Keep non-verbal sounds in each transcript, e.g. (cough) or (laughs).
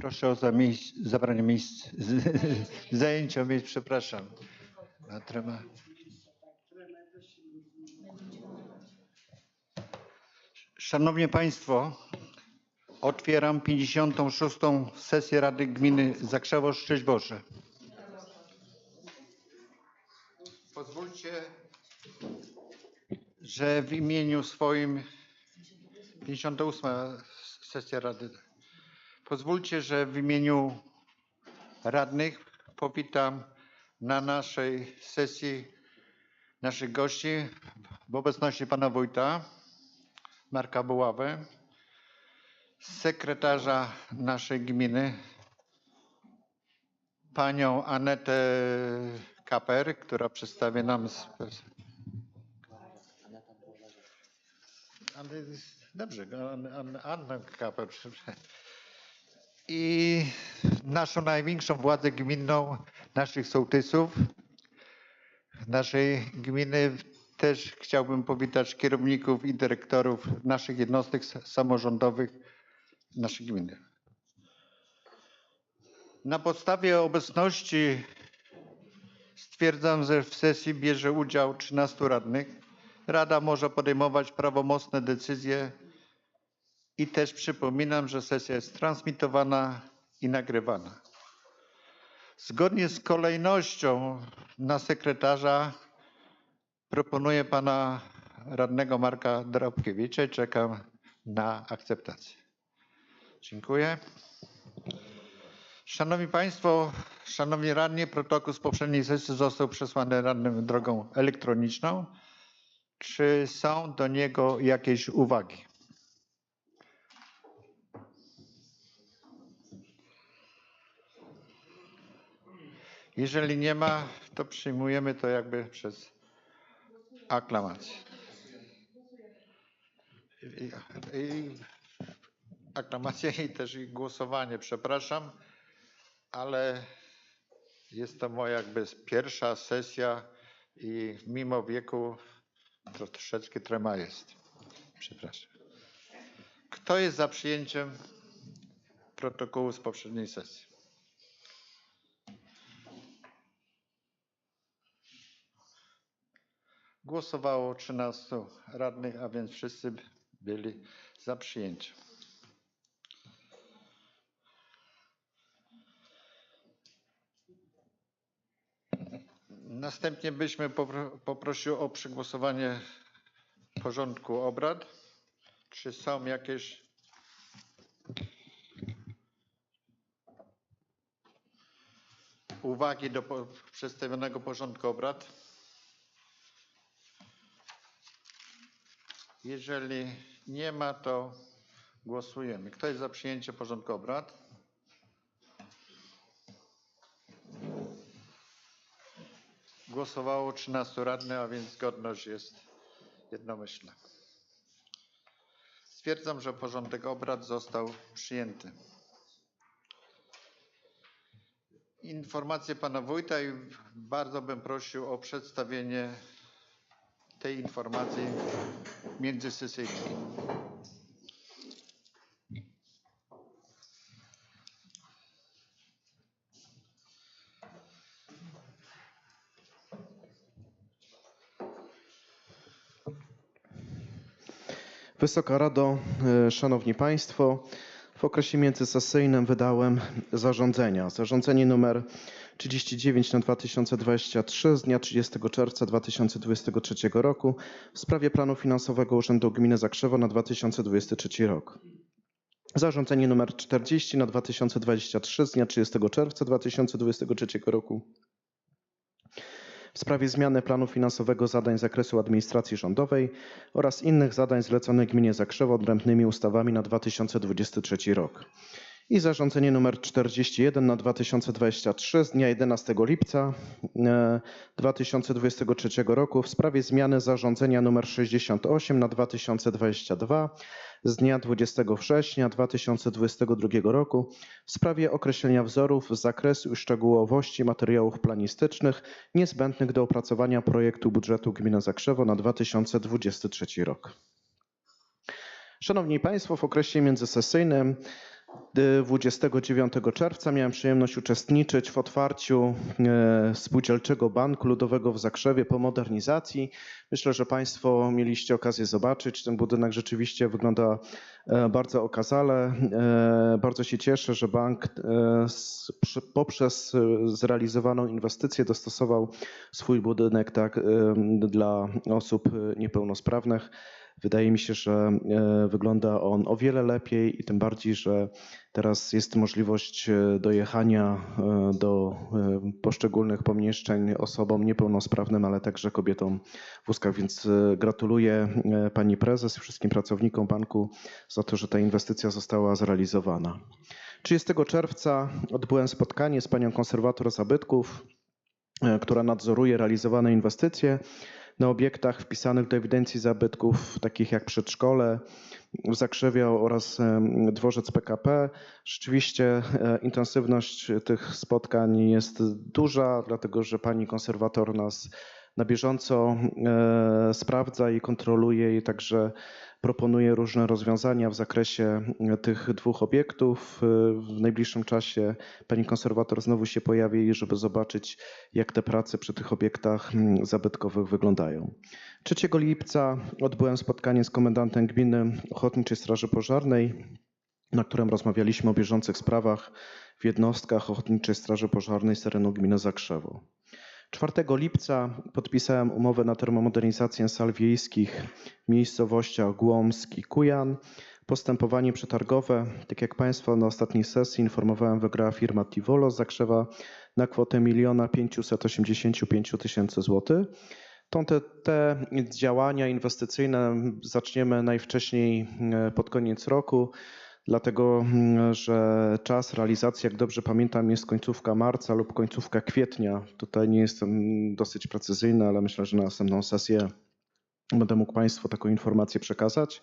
Proszę o zabranie miejsc, (laughs) zajęcia miejsc, przepraszam. A trema. Szanowni Państwo, otwieram 56. sesję Rady Gminy Zakrzewo-Szczęśborze. Pozwólcie, że w imieniu swoim 58. sesja Rady. Pozwólcie, że w imieniu radnych powitam na naszej sesji naszych gości w obecności pana wójta Marka Buławę, sekretarza naszej gminy, panią Anetę Kaper, która przedstawi nam Dobrze, An- An- Anna Kaper. I naszą największą władzę gminną, naszych sołtysów, naszej gminy. Też chciałbym powitać kierowników i dyrektorów naszych jednostek samorządowych naszej gminy. Na podstawie obecności stwierdzam, że w sesji bierze udział 13 radnych. Rada może podejmować prawomocne decyzje i też przypominam, że sesja jest transmitowana i nagrywana. Zgodnie z kolejnością na sekretarza proponuję pana radnego Marka Drobkiewicza i czekam na akceptację. Dziękuję. Szanowni Państwo, Szanowni Radni, protokół z poprzedniej sesji został przesłany radnym drogą elektroniczną. Czy są do niego jakieś uwagi? Jeżeli nie ma, to przyjmujemy to jakby przez aklamację. I, i, aklamację i też i głosowanie, przepraszam, ale jest to moja jakby pierwsza sesja i mimo wieku troszeczkę trema jest. Przepraszam. Kto jest za przyjęciem protokołu z poprzedniej sesji? Głosowało 13 radnych, a więc wszyscy byli za przyjęciem. Następnie byśmy popro- poprosił o przegłosowanie porządku obrad. Czy są jakieś uwagi do przedstawionego porządku obrad? Jeżeli nie ma, to głosujemy. Kto jest za przyjęciem porządku obrad? Głosowało 13 radnych, a więc zgodność jest jednomyślna. Stwierdzam, że porządek obrad został przyjęty. Informacje pana wójta i bardzo bym prosił o przedstawienie tej informacji międzysesyjnej. Wysoka Rado, e, Szanowni Państwo, w okresie międzysesyjnym wydałem zarządzenia. Zarządzenie numer 39 na 2023 z dnia 30 czerwca 2023 roku w sprawie planu finansowego Urzędu Gminy Zakrzewo na 2023 rok. Zarządzenie numer 40 na 2023 z dnia 30 czerwca 2023 roku w sprawie zmiany planu finansowego zadań z zakresu administracji rządowej oraz innych zadań zleconych gminie Zakrzewo odrębnymi ustawami na 2023 rok. I zarządzenie nr 41 na 2023 z dnia 11 lipca e, 2023 roku w sprawie zmiany zarządzenia nr 68 na 2022 z dnia 20 września 2022 roku w sprawie określenia wzorów zakresu i szczegółowości materiałów planistycznych niezbędnych do opracowania projektu budżetu gminy Zakrzewo na 2023 rok. Szanowni Państwo, w okresie międzysesyjnym 29 czerwca miałem przyjemność uczestniczyć w otwarciu e, Spółdzielczego Banku Ludowego w Zakrzewie po modernizacji. Myślę, że Państwo mieliście okazję zobaczyć. Ten budynek rzeczywiście wygląda e, bardzo okazale. E, Bardzo się cieszę, że bank poprzez zrealizowaną inwestycję dostosował swój budynek tak dla osób niepełnosprawnych. Wydaje mi się, że e, wygląda on o wiele lepiej i tym bardziej, że teraz jest możliwość e, dojechania e, do poszczególnych pomieszczeń osobom niepełnosprawnym, ale także kobietom w wózkach. Więc gratuluję pani prezes i wszystkim pracownikom banku za to, że ta inwestycja została zrealizowana. 30 czerwca odbyłem spotkanie z panią konserwator zabytków, która nadzoruje realizowane inwestycje na obiektach wpisanych do ewidencji zabytków, takich jak przedszkole w Zakrzewie oraz dworzec PKP. Rzeczywiście e, intensywność tych spotkań jest duża, dlatego że pani konserwator nas na bieżąco e, sprawdza i kontroluje i także proponuje różne rozwiązania w zakresie e, tych dwóch obiektów. E, W najbliższym czasie pani konserwator znowu się pojawi, żeby zobaczyć, jak te prace przy tych obiektach mm, zabytkowych wyglądają. 3 lipca odbyłem spotkanie z komendantem gminy Ochotniczej Straży Pożarnej, na którym rozmawialiśmy o bieżących sprawach w jednostkach Ochotniczej Straży Pożarnej z terenu gminy Zakrzewo. 4 lipca podpisałem umowę na termomodernizację sal wiejskich w miejscowościach Głomsk i Kujan. Postępowanie przetargowe, tak jak Państwa na ostatniej sesji informowałem, wygrała firma Tivolo z Zakrzewa na kwotę 1 585 tysięcy złotych. Te, te działania inwestycyjne zaczniemy najwcześniej e, pod koniec roku, dlatego mm, że czas realizacji, jak dobrze pamiętam, jest końcówka marca lub końcówka kwietnia. Tutaj nie jestem dosyć precyzyjny, ale myślę, że na następną sesję będę mógł Państwu taką informację przekazać.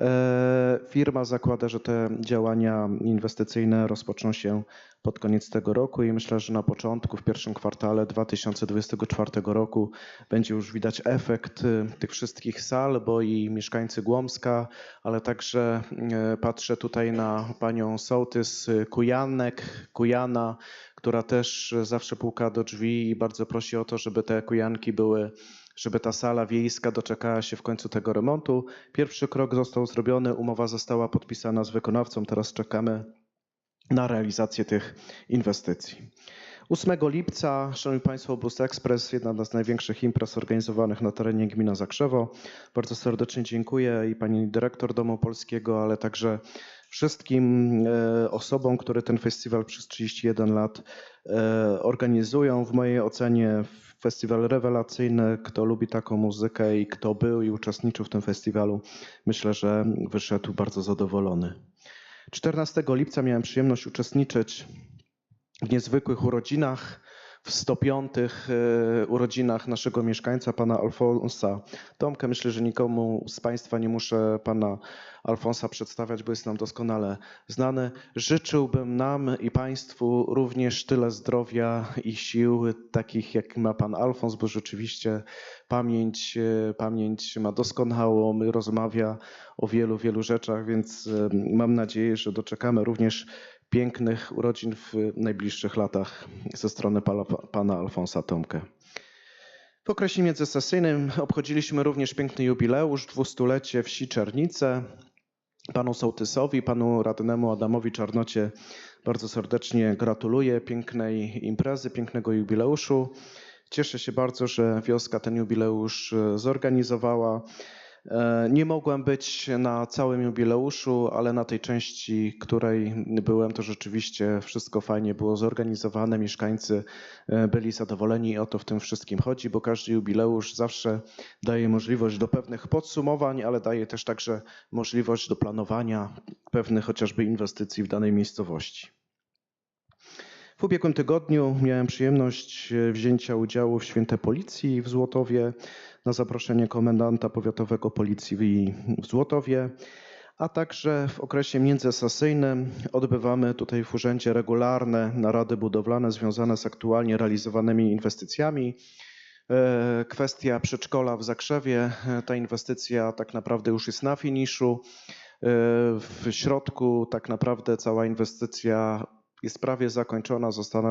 E, Firma zakłada, że te działania inwestycyjne rozpoczną się pod koniec tego roku i myślę, że na początku, w pierwszym kwartale 2024 roku będzie już widać efekt y, tych wszystkich sal, bo i mieszkańcy Głomska, ale także e, patrzę tutaj na panią sołtys y, Kujanek, Kujana, która też zawsze puka do drzwi i bardzo prosi o to, żeby te kujanki były żeby ta sala wiejska doczekała się w końcu tego remontu. Pierwszy krok został zrobiony, umowa została podpisana z wykonawcą, teraz czekamy na realizację tych inwestycji. 8 lipca, Szanowni Państwo, Bus Express, jedna z największych imprez organizowanych na terenie gmina Zakrzewo. Bardzo serdecznie dziękuję i pani dyrektor Domu Polskiego, ale także wszystkim e, osobom, które ten festiwal przez 31 lat e, organizują. W mojej ocenie festiwal rewelacyjny. Kto lubi taką muzykę i kto był i uczestniczył w tym festiwalu, myślę, że wyszedł bardzo zadowolony. 14 lipca miałem przyjemność uczestniczyć w niezwykłych urodzinach, w 105 e, urodzinach naszego mieszkańca, pana Alfonsa Tomka. Myślę, że nikomu z Państwa nie muszę pana Alfonsa przedstawiać, bo jest nam doskonale znany. Życzyłbym nam i Państwu również tyle zdrowia i sił, takich jak ma pan Alfons, bo rzeczywiście pamięć, e, pamięć ma doskonałą, rozmawia o wielu, wielu rzeczach, więc e, mam nadzieję, że doczekamy również pięknych urodzin w najbliższych latach ze strony pana, Alfonsa Tomkę. W okresie międzysesyjnym obchodziliśmy również piękny jubileusz, dwustulecie wsi Czernice. Panu sołtysowi, panu radnemu Adamowi Czarnocie bardzo serdecznie gratuluję pięknej imprezy, pięknego jubileuszu. Cieszę się bardzo, że wioska ten jubileusz e, zorganizowała. E, Nie mogłem być na całym jubileuszu, ale na tej części, której byłem, to rzeczywiście wszystko fajnie było zorganizowane. Mieszkańcy e, byli zadowoleni i o to w tym wszystkim chodzi, bo każdy jubileusz zawsze daje możliwość do pewnych podsumowań, ale daje też także możliwość do planowania pewnych chociażby inwestycji w danej miejscowości. W ubiegłym tygodniu miałem przyjemność e, wzięcia udziału w Święte Policji w Złotowie na zaproszenie komendanta powiatowego policji w Złotowie, a także w okresie międzysesyjnym odbywamy tutaj w urzędzie regularne narady budowlane związane z aktualnie realizowanymi inwestycjami. E, Kwestia przedszkola w Zakrzewie, e, ta inwestycja tak naprawdę już jest na finiszu. W środku tak naprawdę cała inwestycja jest prawie zakończona. Zostaną